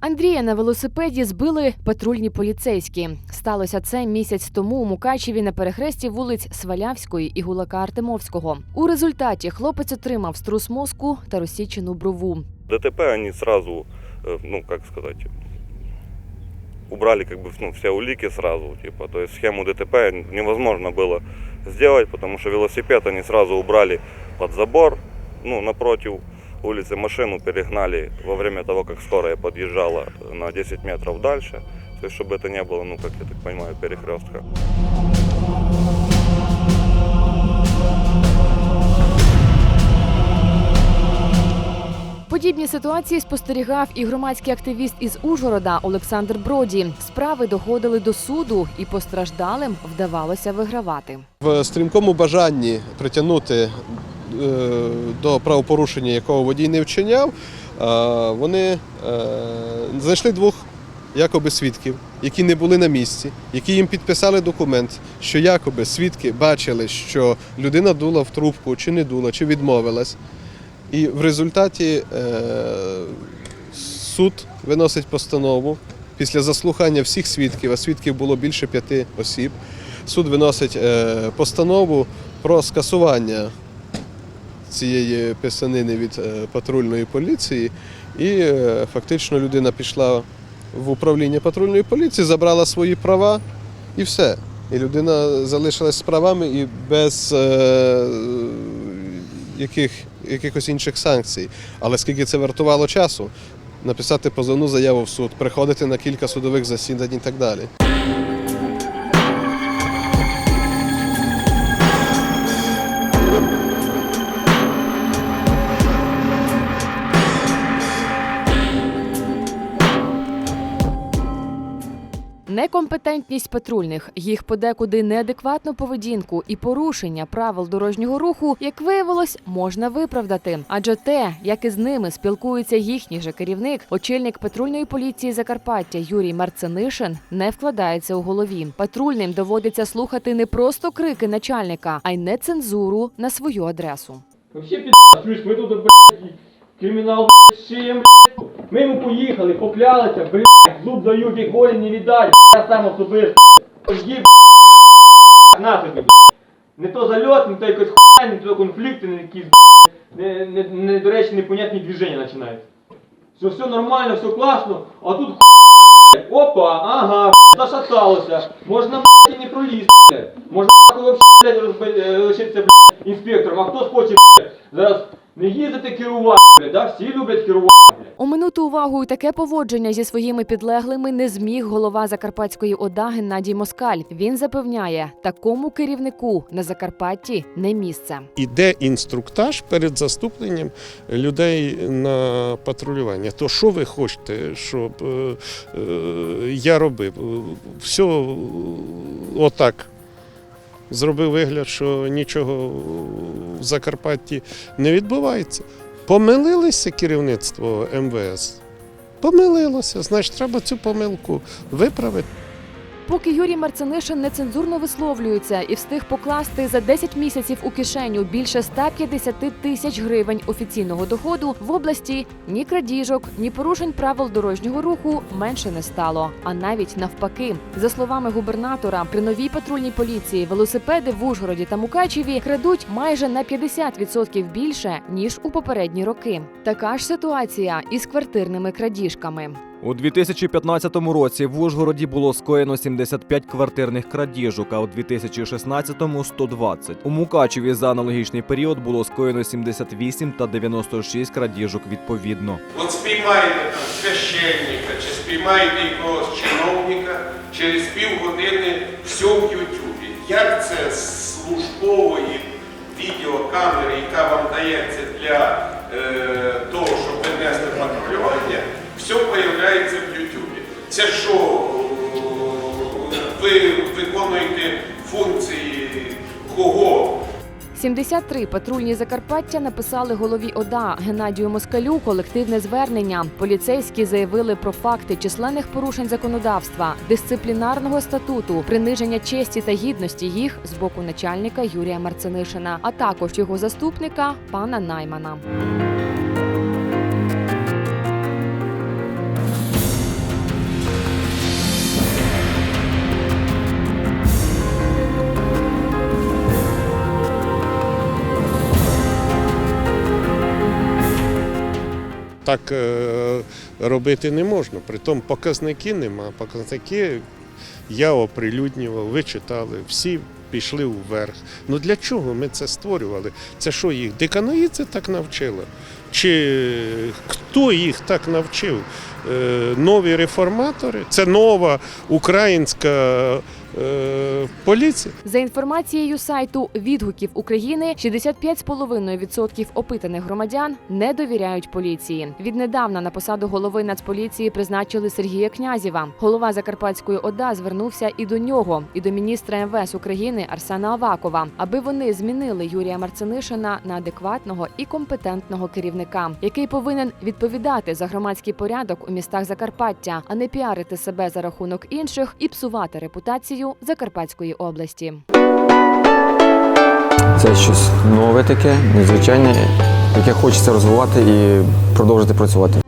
Андрія на велосипеді збили патрульні поліцейські. Сталося це місяць тому у Мукачеві на перехресті вулиць Свалявської і Гулака Артемовського. У результаті хлопець отримав струс мозку та розсічену брову. ДТП они сразу, э, ну как сказать, убрали как бы ну, все улики сразу, типа, то есть схему ДТП невозможно было сделать, потому что велосипед они сразу убрали под забор, ну напротив улицы машину перегнали во время того, как скорая подъезжала на 10 метров дальше, то есть чтобы это не было, ну как я так понимаю, перекрестка. Подібні ситуації спостерігав і громадський активіст із Ужгорода Олександр Броді. Справи доходили до суду, і постраждалим вдавалося вигравати. В стрімкому бажанні притягнути е, до правопорушення, якого водій не вчиняв, е, вони е, знайшли двох якоби свідків, які не були на місці, які їм підписали документ, що якоби свідки бачили, що людина дула в трубку, чи не дула, чи відмовилась. І в результаті е, суд виносить постанову після заслухання всіх свідків, а свідків було більше п'яти осіб. Суд виносить е, постанову про скасування цієї писанини від е, патрульної поліції, і е, фактично людина пішла в управління патрульної поліції, забрала свої права і все. І людина залишилась з правами і без е, яких, якихось інших санкцій. Але скільки це вартувало часу? Написати позовну заяву в суд, приходити на кілька судових засідань і так далі. Некомпетентність патрульних, їх подекуди неадекватну поведінку і порушення правил дорожнього руху, як виявилось, можна виправдати. Адже те, як із ними спілкується їхній же керівник, очільник патрульної поліції Закарпаття Юрій Марцинишин, не вкладається у голові. Патрульним доводиться слухати не просто крики начальника, а й нецензуру на свою адресу. Пи***, чуєш, ми тут, блядь, кримінал, блядь, шиєм, блядь. Ми йому поїхали, поклялися, блядь, зуб дають, як волі не віддать, блядь, я сам особисто, блядь. Блядь, на тобі, блядь. Не то зальот, не то якась хуйня, не то конфлікти, не якісь, блядь, не, не, не, до речі, непонятні движення починаються. Все, все нормально, все класно, а тут блядь. опа, ага, блядь, зашаталося, можна, блядь, і не пролізти, блядь. можна, нахуй, вообще, блядь, розби- е, лишитися, блядь, інспектором, а хто схоче, блядь, зараз не їздити керувати, да? всі люблять керувати. Оминути увагою таке поводження зі своїми підлеглими не зміг голова Закарпатської ОДА Геннадій Москаль. Він запевняє, такому керівнику на Закарпатті не місце. Іде інструктаж перед заступленням людей на патрулювання. То що ви хочете, щоб е, е, я робив? Все е, отак. Зробив вигляд, що нічого в Закарпатті не відбувається. Помилилися керівництво МВС. Помилилося, значить, треба цю помилку виправити. Поки Юрій Марцинишин нецензурно висловлюється і встиг покласти за 10 місяців у кишеню більше 150 тисяч гривень офіційного доходу в області ні крадіжок, ні порушень правил дорожнього руху менше не стало. А навіть навпаки, за словами губернатора, при новій патрульній поліції велосипеди в Ужгороді та Мукачеві крадуть майже на 50% більше ніж у попередні роки. Така ж ситуація із квартирними крадіжками. У 2015 році в Ужгороді було скоєно 75 квартирних крадіжок, а у 2016 – 120. У Мукачеві за аналогічний період було скоєно 78 та 96 крадіжок відповідно. От спіймаєте там священника чи спіймаєте якогось чиновника, через півгодини все в Ютубі. Як це з службової відеокамери, яка вам дається для е, того, щоб ви несли патрулювання, все з'являється виконуєте функції кого? 73 патрульні Закарпаття написали голові ОДА Геннадію Москалю колективне звернення. Поліцейські заявили про факти численних порушень законодавства, дисциплінарного статуту, приниження честі та гідності їх з боку начальника Юрія Марцинишина, а також його заступника пана Наймана. Так е, робити не можна. Притом показники нема. Показники я оприлюднював, ви читали, всі пішли вверх. Ну для чого ми це створювали? Це що їх деканоїдзе так навчила? Чи хто їх так навчив? Е, Нові реформатори? Це нова українська е, поліція. За інформацією сайту відгуків України, 65,5% опитаних громадян не довіряють поліції. Віднедавна на посаду голови Нацполіції призначили Сергія Князєва. Голова Закарпатської ОДА звернувся і до нього, і до міністра МВС України Арсена Авакова, аби вони змінили Юрія Марцинишина на адекватного і компетентного керівника, який повинен відповідати за громадський порядок у містах Закарпаття, а не піарити себе за рахунок інших і псувати репутацію Закарпатської області. Це щось нове таке, незвичайне, яке хочеться розвивати і продовжити працювати.